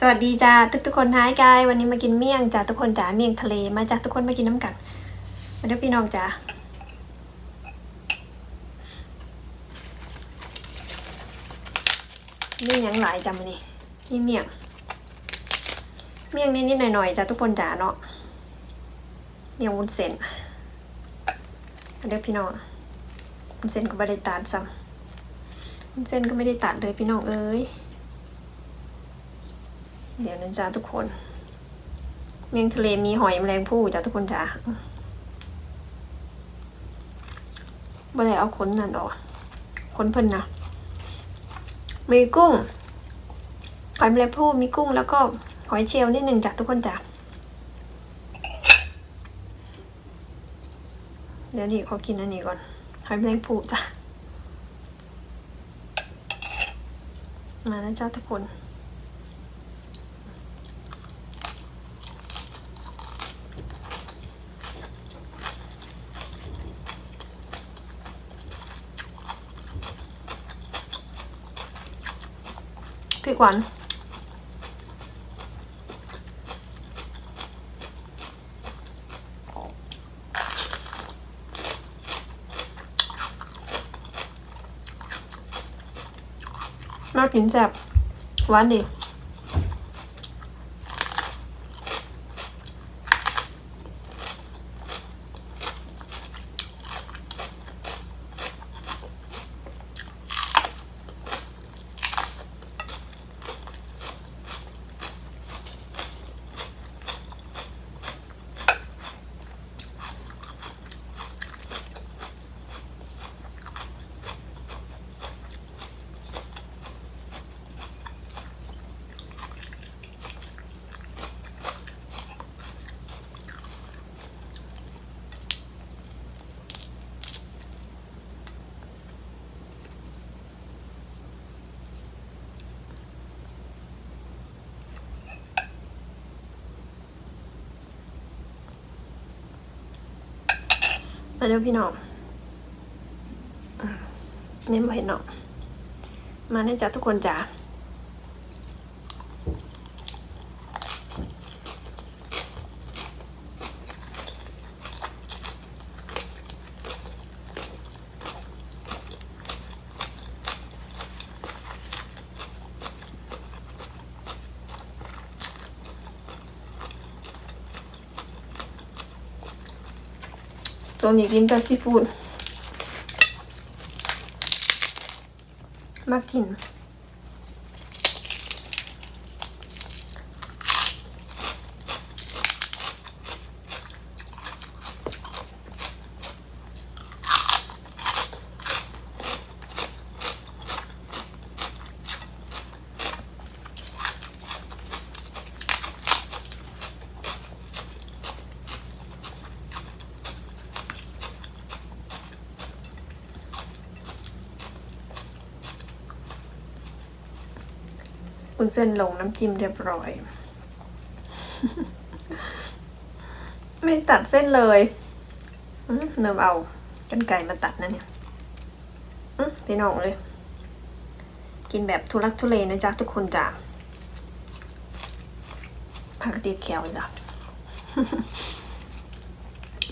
สวัสดีจ้าทุกทุกๆคนท้ายกายวันนี้มากินเมี่ยงจ้าทุกคนจ้าเมี่ยงทะเลมาจ้าทุกคนมากินน้ำกันมาด้อพี่น้องจ้านี่ยังหลายจ้ามานี่นี่เมี่ยง เมี่ยงนิดๆหน่อยๆจ้าทุกคนจ้าเนาะเมี่ยงวุ้นเส้นมาด้อพี่น้องวุ้นเส้นก็ไม่ได้ตัดซ้ำวุ้นเส้นก็ไม่ได้ตัดเลยพี่น้องเอ้ย เดี๋ยวนะจ๊ะทุกคนเมียงทะเลมีหอยแมลงภู่จ้ะทุกคนจ้ะบ่ได้เอาขนนั่นออกขนเพิ่นนะมีกุ้งหอยแมลงภู่มีกุ้งแล้วก็หอยเชลล์นิดหนึ่งจ้ะทุกคนจ้ะเดี๋ยวนี่ขอกินอันนี้ก่อนหอยแมลงภู่จ้ะมาแล้วจ้าทุกคน ริกหวานน่ากินแซ่บหวานดี มาเดี๋ยวพี่น้องอะนี่มาเห็นเนาะมาเนี่ยจ้ะทุกคนจ้ะ ตัวนี้กินแต่ซีฟู้ดมากิน นเส้นลงน้ำจิ้มเรียบร้อย ไม่ตัดเส้นเลยเริ่มเอากันไก่มาตัดนะเนี่ยอือพี่น้องเลย กินแบบทุลักทุเลนะจ๊ะทุกคนจ้ะผักติดแขวอีกแล้ว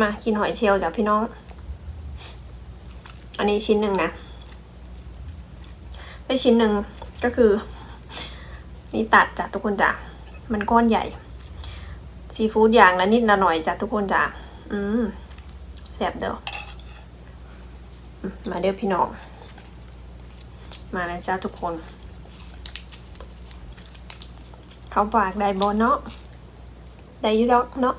มากินหอยเชลล์จ้ะพี่น้อง อันนี้ชิ้นหนึ่งนะไม่ชิ้นหนึ่งก็คือ นี่ตัดจ้ะทุกคนจ้ะมันก้อนใหญ่ ซีฟู้ดอย่างละนิดละหน่อยจ้ะทุกคนจ้ะอืมแสบเด้อมาเด้อพี่น้อง มาแล้วจ้าทุกคน เขาฝากได้บอเนาะได้ยุดอกเนาะ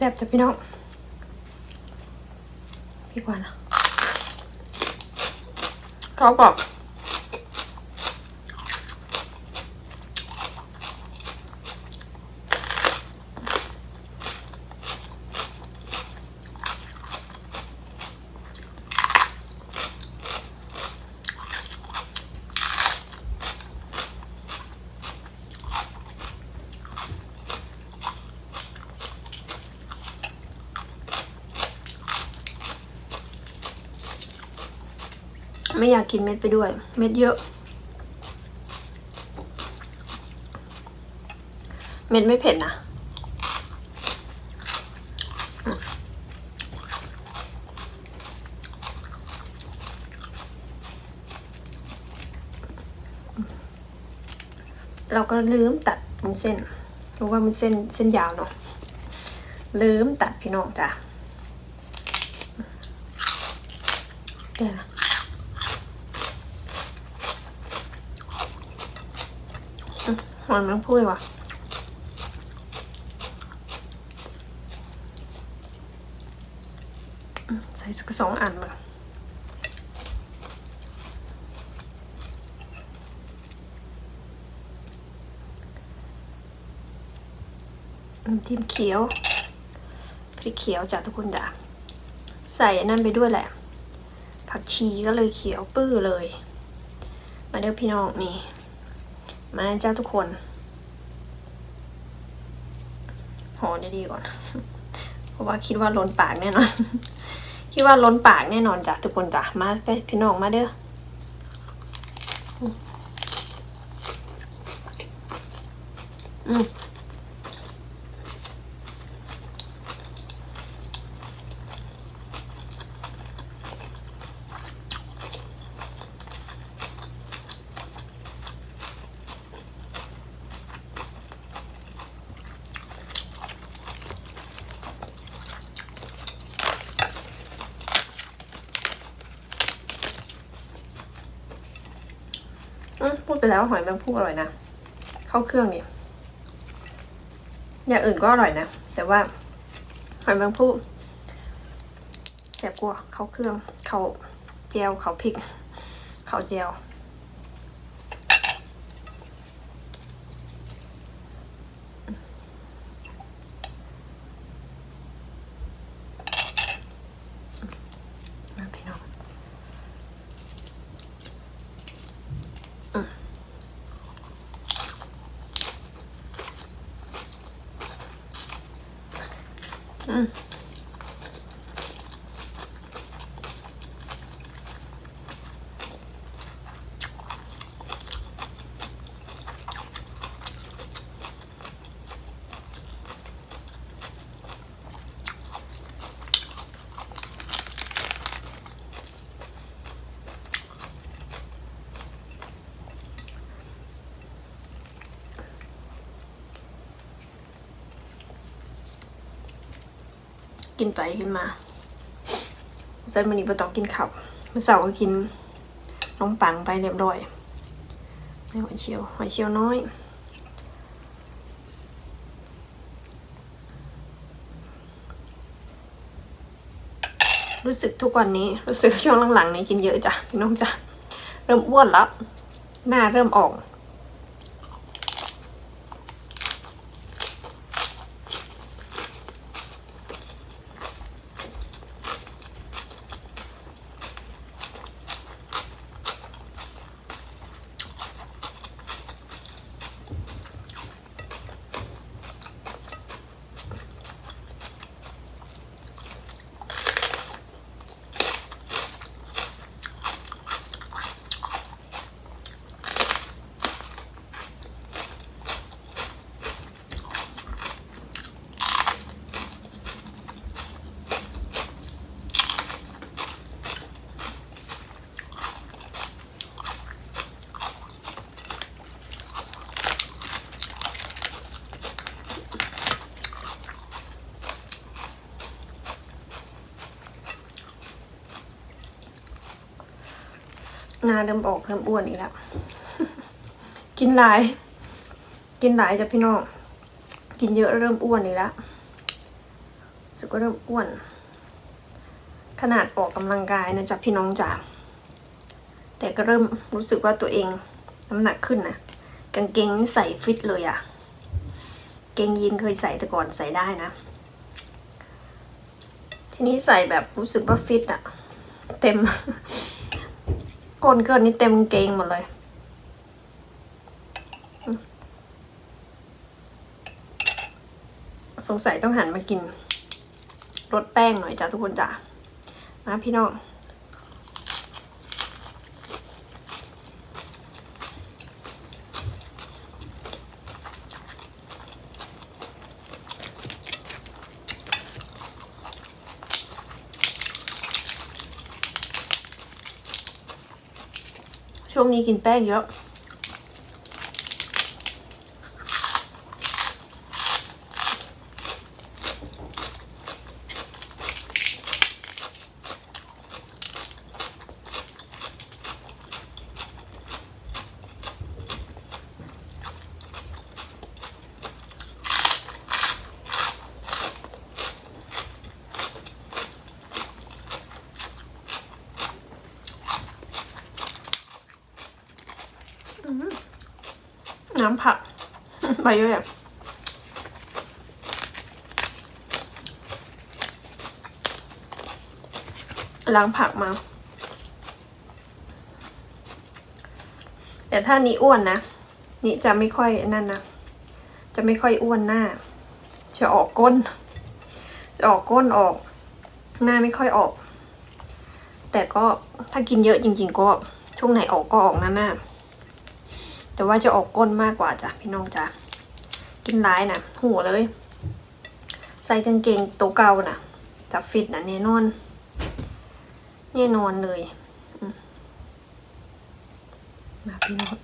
แซ่บจ้ะพี่น้อง พี่กวานอะเขาบอก กินเม็ดไปด้วย เม็ดเยอะ เม็ดไม่เผ็ดนะเราก็ลืมตัดมันเส้นรู้ว่ามันเส้นเส้นยาวเนาะลืมตัดพี่น้องจ้ะเดี๋ยวนะอืม หอนมันพูดว่ะใส่สักสองอันมาน้ำจิ้มเขียวพริกเขียวจากทุกคนด่าใส่นนั่นไปด้วยแหละ ผักชีก็เลยเขียวปื้อเลย มาเดี๋ยวพี่น้องนี่ มาเจ้าทุกคนห่อได้ดีก่อน เพราะว่าคิดว่าล้นปากแน่นอน คิดว่าล้นปากแน่นอนจ้ะทุกคนจ้ะมาไปพี่น้องมาเด้ออืม ไปแล้วหอยแมงภู่อร่อยนะ เข้าเครื่องนี่อย่างอื่นก็อร่อยนะ แต่ว่าหอยแมงภู่แสบกว่าเข้าเครื่องเขาเจียวเขาพริกเขาเจีย กินไปกินมาเส้นมันนี้ไ่ต้อกินข้าวเมื่อเสาร์ก็กินน้องปังไปเรียบร้อยไม่หอยเชียวหอยเชียวน้อยรู้สึกทุกวันนี้รู้สึกช่วงหลังๆนี้กินเยอะจ้ะพี่น้องจ้ะเริ่มอ้วนแล้วหน้าเริ่มออก หน้าเริ่มออกเริ่มอ้วนอีกแล้ว กินหลาย กินหลายจ้ะพี่น้อง กินเยอะเริ่มอ้วนอีกแล้วสึกว่าเริ่มอ้วน ขนาดออกกำลังกายนะจ๊ะพี่น้องจ๋าแต่ก็เริ่มรู้สึกว่าตัวเองน้ำหนักขึ้นนะกางเกงใส่ฟิตเลยอะเกงยีนเคยใส่แต่ก่อนใส่ได้นะ ทีนี้ใส่แบบรู้สึกว่าฟิตอะเต็ม ก้นเกินนี่เต็มเกงหมดเลย สงสัยต้องหันมากินรสแป้งหน่อยจ้ะทุกคนจ้ะมาพี่น้อง ช่วงนี้กินแป้งเยอะ น้ำผักไปเยอะอะล้างผักมา แต่ถ้านี้อ้วนนะ นี่จะไม่ค่อยนั่นนะ จะไม่ค่อยอ้วนหน้า จะออกก้น จะออกก้นออก หน้าไม่ค่อยออก แต่ก็ถ้ากินเยอะจริง ๆ ก็ช่วงไหนออกก็ออกหน้าหน้า แต่ว่าจะออกก้นมากกว่าจ้ะพี่น้องจ้ะกินร้ายนะหัวเลย ใส่กางเกงตัวเก่านะจับฟิตนะแน่นอนแน่นอนเลยมาพี่น้อง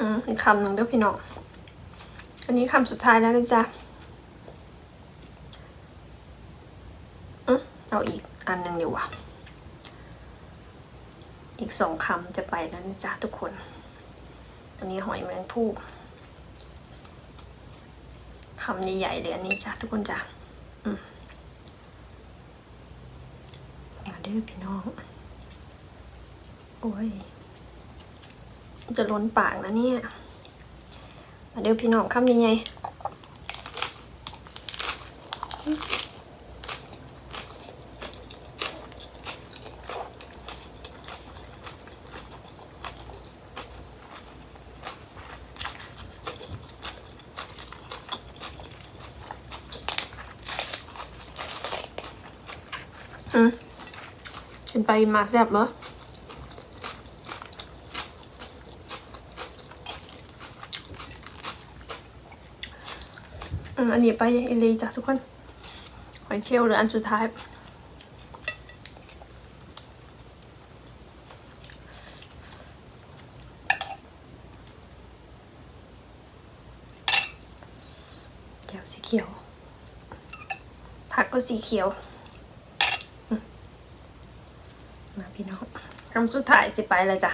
อืม อีกคำหนึ่งเด้อพี่น้อง อันนี้คำสุดท้ายแล้วนะจ๊ะอืมเอาอีกอันหนึ่งดีกว่า อีกสองคำจะไปแล้วนะจ๊ะทุกคน อันนี้หอยแมลงภู่คำใหญ่ๆเลยอันนี้จ้ะทุกคนจ้ะอืมมาเด้อพี่น้อง โอ้ย จะล้นปากนะเนี่ยมาเดี๋ยวพี่น้องคำยังไงฉันไปมาแซ่บเหรอ อันนี้ไปอิลีจ้ะทุกคนหอยเชลล์หรืออันสุดท้าย แก้วสีเขียว ผักก็สีเขียวมมาพี่น้องคำสุดท้ายสิไปเลยจ้ะ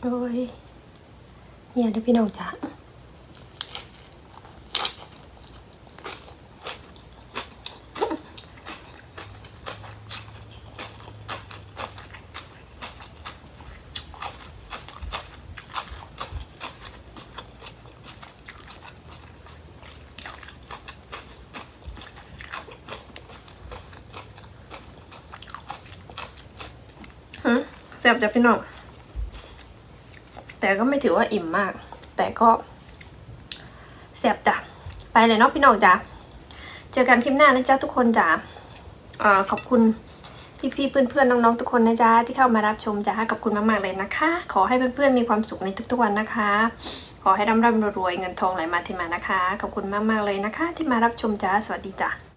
โอ้ยเนี่ยเดี๋ยวพี่น้องจ้ะ หืมแซ่ บจ้ะพี่น้อง แต่ก็ไม่ถือว่าอิ่มมาก แต่ก็แซ่บจ้ะ ไปเลยเนาะพี่น้องจ้ะ เจอกันคลิปหน้านะจ๊ะทุกคนจ้ะอขอบคุณพี่ๆเพื่อนๆน้องๆทุกคนนะจ๊ะที่เข้ามารับชมจ้ะขอบคุณมากๆเลยนะคะ ขอให้เพื่อนๆมีความสุขในทุกๆวันนะคะ ขอให้ร่ำร่ำรวยๆเงินทองไหลมาเทมานะคะ ขอบคุณมากๆเลยนะคะ ที่มารับชมจ้ะสวัสดีจ้ะ